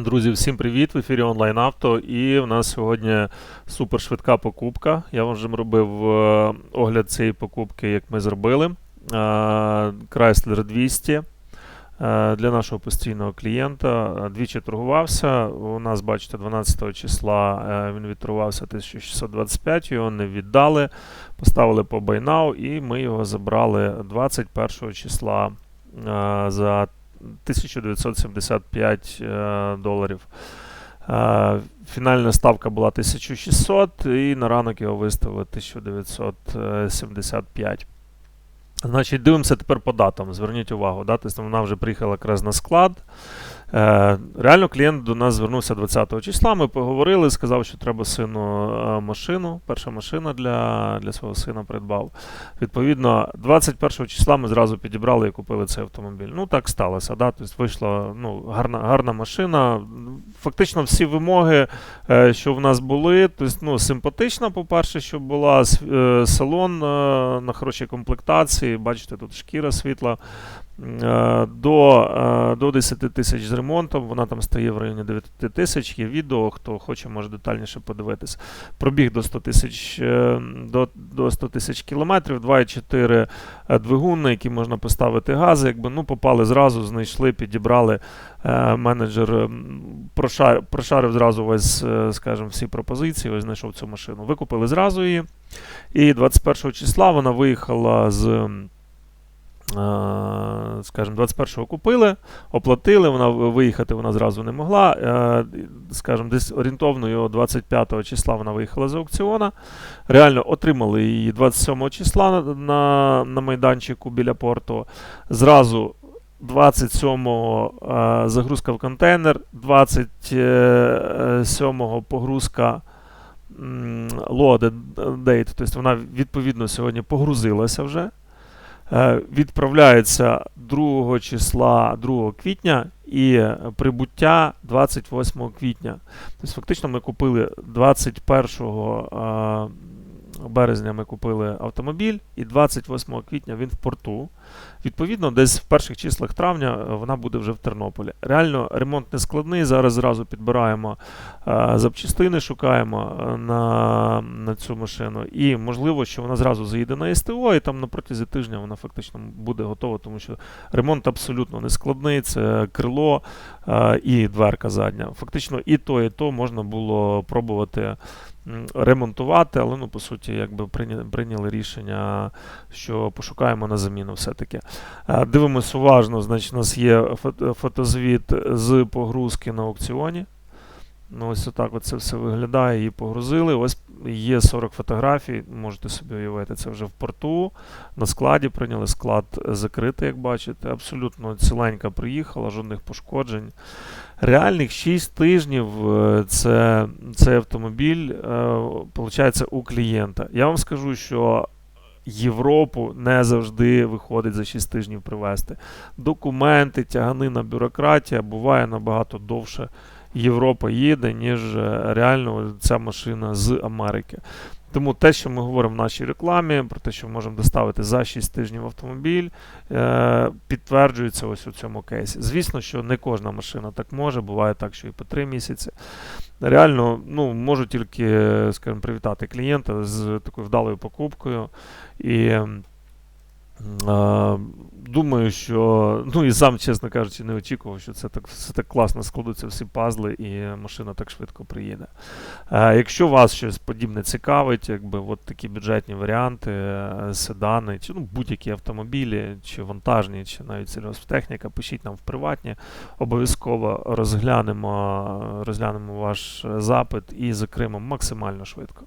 Друзі, всім привіт! В ефірі онлайн авто. І в нас сьогодні супершвидка покупка. Я вам вже робив е, огляд цієї покупки, як ми зробили. Е, Chrysler 200 е, для нашого постійного клієнта. Двічі торгувався. У нас, бачите, 12 числа він відторгувався 1625, його не віддали, поставили по now і ми його забрали 21 числа за 1975 е, доларів. Е, Фінальна ставка була 1600 і на ранок його виставили 1975. Значить, дивимося тепер по датам. Зверніть увагу, да? тобто вона вже приїхала якраз на склад. Е, реально клієнт до нас звернувся 20 числа. Ми поговорили, сказав, що треба сину е, машину. Перша машина для, для свого сина придбав. Відповідно, 21 числа ми зразу підібрали і купили цей автомобіль. Ну, так сталося. Да? Тобто вийшла ну, гарна, гарна машина. Фактично всі вимоги, е, що в нас були, тобто, ну, симпатична, по-перше, щоб була салон на хорошій комплектації. Бачите, тут шкіра світла. До, до 10 тисяч ремонтом, вона там стає в районі 9 тисяч. Є відео, хто хоче, може детальніше подивитись. Пробіг до 100 тисяч е, до, до 100 тисяч кілометрів, 2,4 е, двигун, на який можна поставити гази. Якби, ну, попали зразу, знайшли, підібрали. Е, Менеджер м, прошарив зразу весь, скажімо, всі пропозиції, ось знайшов цю машину. Викупили зразу її. І 21 числа вона виїхала з. Е, Скажімо, 21-го купили, оплатили, вона виїхати вона зразу не могла. Е, Скажімо, десь орієнтовно його 25 числа вона виїхала з аукціона. Реально отримали її 27 числа на, на, майданчику біля порту. Зразу 27-го е, загрузка в контейнер, 27-го погрузка loaded date, тобто вона відповідно сьогодні погрузилася вже. Е, Відправляється 2 числа 2 квітня і прибуття 28 квітня. Тобто, фактично, ми купили 21 е, березня ми купили автомобіль, і 28 квітня він в порту. Відповідно, десь в перших числах травня е, вона буде вже в Тернополі. Реально ремонт не складний. Зараз зразу підбираємо е, запчастини, шукаємо е, на, на цю машину. І можливо, що вона зразу заїде на СТО, і там на протязі тижня вона фактично буде готова, тому що ремонт абсолютно не складний. Це крило і дверка задня. Фактично, і то, і то можна було пробувати ремонтувати, але ну, по суті, якби прийняли, рішення, що пошукаємо на заміну все-таки. Е, Дивимось уважно, значить, у нас є фото- фотозвіт з погрузки на аукціоні. Ну, ось отак от це все виглядає. Її погрузили. Ось є 40 фотографій, можете собі уявити, це вже в порту. На складі прийняли склад закритий, як бачите. Абсолютно ціленька приїхала, жодних пошкоджень. Реальних 6 тижнів е, це, цей автомобіль виходить у клієнта. Я вам скажу, що Європу не завжди виходить за 6 тижнів привезти. Документи, тяганина, бюрократія буває набагато довше. Європа їде, ніж е, реально ця машина з Америки. Тому те, що ми говоримо в нашій рекламі, про те, що ми можемо доставити за 6 тижнів автомобіль, е, підтверджується ось у цьому кейсі. Звісно, що не кожна машина так може, буває так, що і по 3 місяці. Реально, ну, можу тільки, скажімо, привітати клієнта з такою вдалою покупкою. І е, думаю, що ну і сам, чесно кажучи, не очікував, що це так все так класно складуться всі пазли, і машина так швидко приїде. Е, якщо вас щось подібне цікавить, якби от такі бюджетні варіанти, е, седани, чи ну, будь-які автомобілі, чи вантажні, чи навіть сільгосптехніка, пишіть нам в приватні. Обов'язково розглянемо, розглянемо ваш е, запит і закриємо максимально швидко.